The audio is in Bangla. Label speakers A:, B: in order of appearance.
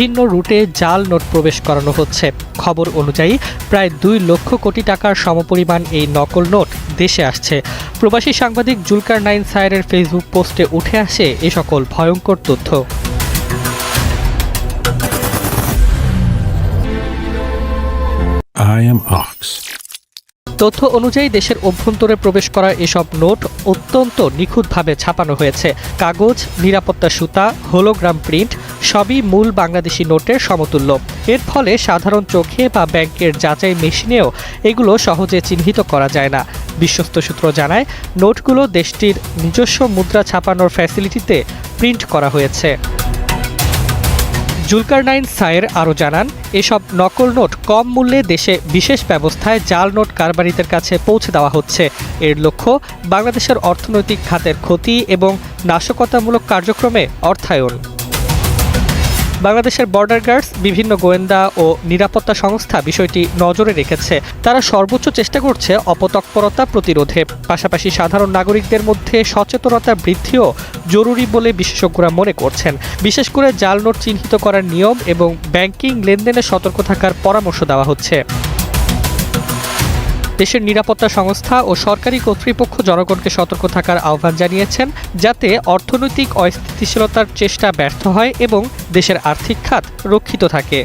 A: ভিন্ন রুটে জাল নোট প্রবেশ করানো হচ্ছে। খবর অনুযায়ী প্রায় দুই লক্ষ কোটি টাকার সমপরিমাণ এই নকল নোট দেশে আসছে। প্রবাসী সাংবাদিক জুলকার নাইন সায়েরের ফেসবুক পোস্টে উঠে আসে এ সকল ভয়ঙ্কর তথ্য।
B: I am Ox.
A: তথ্য অনুযায়ী দেশের অভ্যন্তরে প্রবেশ করা এসব নোট অত্যন্ত নিখুঁতভাবে ছাপানো হয়েছে। কাগজ নিরাপত্তা সুতা হোলোগ্রাম প্রিন্ট সবই মূল বাংলাদেশি নোটের সমতুল্য। এর ফলে সাধারণ চোখে বা ব্যাংকের যাচাই মেশিনেও এগুলো সহজে চিহ্নিত করা যায় না। বিশ্বস্ত সূত্র জানায়, নোটগুলো দেশটির নিজস্ব মুদ্রা ছাপানোর ফ্যাসিলিটিতে প্রিন্ট করা হয়েছে। জুলকার নাইন সায়ের আরও জানান, এসব নকল নোট কম মূল্যে দেশে বিশেষ ব্যবস্থায় জাল নোট কারবারিদের কাছে পৌঁছে দেওয়া হচ্ছে। এর লক্ষ্য, বাংলাদেশের অর্থনৈতিক খাতের ক্ষতি এবং নাশকতামূলক কার্যক্রমে অর্থায়ন। বাংলাদেশের বর্ডার গার্ডস বিভিন্ন গোয়েন্দা ও নিরাপত্তা সংস্থা বিষয়টি নজরে রেখেছে। তারা সর্বোচ্চ চেষ্টা করছে অপতৎপরতা প্রতিরোধে। পাশাপাশি সাধারণ নাগরিকদের মধ্যে সচেতনতা বৃদ্ধিও জরুরি বলে বিশেষজ্ঞরা মনে করছেন। বিশেষ করে জাল নোট চিহ্নিত করার নিয়ম এবং ব্যাংকিং লেনদেনে সতর্ক থাকার পরামর্শ দেওয়া হচ্ছে। দেশের নিরাপত্তা সংস্থা ও সরকারি কর্তৃপক্ষ জনগণকে সতর্ক থাকার আহ্বান জানিয়েছেন, যাতে অর্থনৈতিক অস্থিতিশীলতার চেষ্টা ব্যর্থ হয় এবং দেশের আর্থিক খাত রক্ষিত থাকে।